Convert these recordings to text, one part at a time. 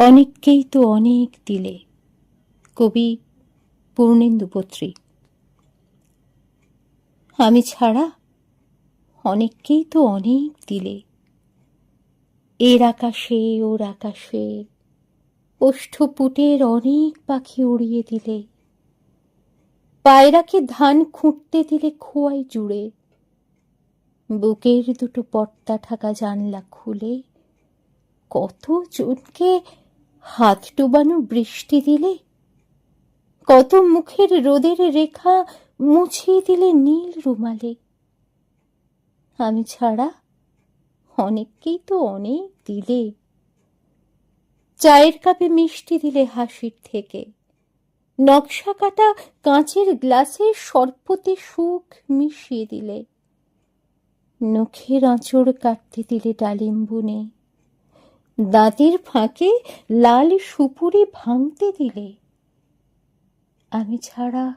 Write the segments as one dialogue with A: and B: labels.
A: অনেককেই তো অনেক দিলে। কবি পূর্ণেন্দু পত্রী। আমি ছাড়া অনেককেই তো অনেক দিলে। এর আকাশে, ওর আকাশে ওষ্ঠপুটের অনেক পাখি উড়িয়ে দিলে। পায়রাকে ধান খুঁটতে দিলে খোয়াই জুড়ে। বুকের দুটো পর্দা ঢাকা জানলা খুলে কত জনকে হাত ডুবানো বৃষ্টি দিলে, কত মুখের রোদের রেখা মুছিয়ে দিলে নীল রুমালে। আমি ছাড়া অনেককেই তো অনেক দিলে। চায়ের কাপে মিষ্টি দিলে হাসির থেকে। নকশা কাটা কাঁচের গ্লাসে সর্পতে সুখ মিশিয়ে দিলে। নখের আঁচড় কাটতে দিলে ডালিম বুনে দাঁতের ফাঁকে লাল সুপুরি ভাঙতে দিলে। আমি ছাড়া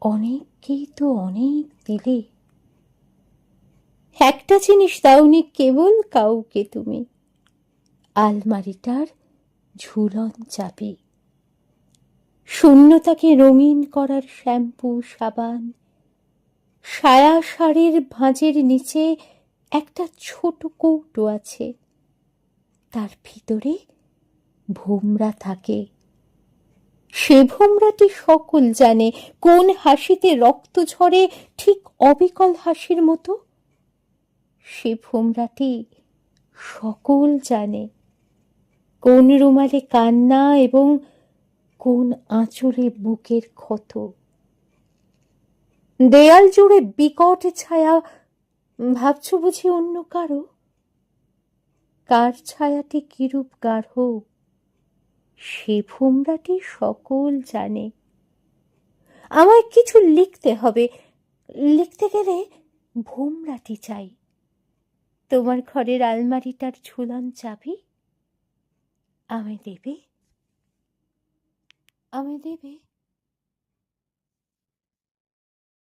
A: অনেককেই তো অনেক দিলে। একটা জিনিস দাওনি কেবল কাউকে তুমি। আলমারিটার ঝুলন চাপে। শূন্যতাকে রঙিন করার শ্যাম্পু, সাবান। সায়া শাড়ির ভাঁজের নিচে একটা ছোট কৌটো আছে। তার ভিতরে ভোমরা থাকে। সে ভোমরাটি সকল জানে, কোন হাসিতে রক্ত ঝরে ঠিক অবিকল হাসির মতো। সে ভোমরাটি সকল জানে, কোন রুমালে কান্না এবং কোন আঁচলে বুকের ক্ষত। দেয়াল জুড়ে বিকট ছায়া, ভাবছ বুঝি অন্য কারও? কার ছায়াটি কিরূপ গাঢ়? সে ভোমরাটি সকল জানে। আমায় কিছু লিখতে হবে। লিখতে গেলে ভোমরাটি চাই। তোমার ঘরের আলমারিটার ঝুলন চাবি আমায় দেবে? আমায় দেবে?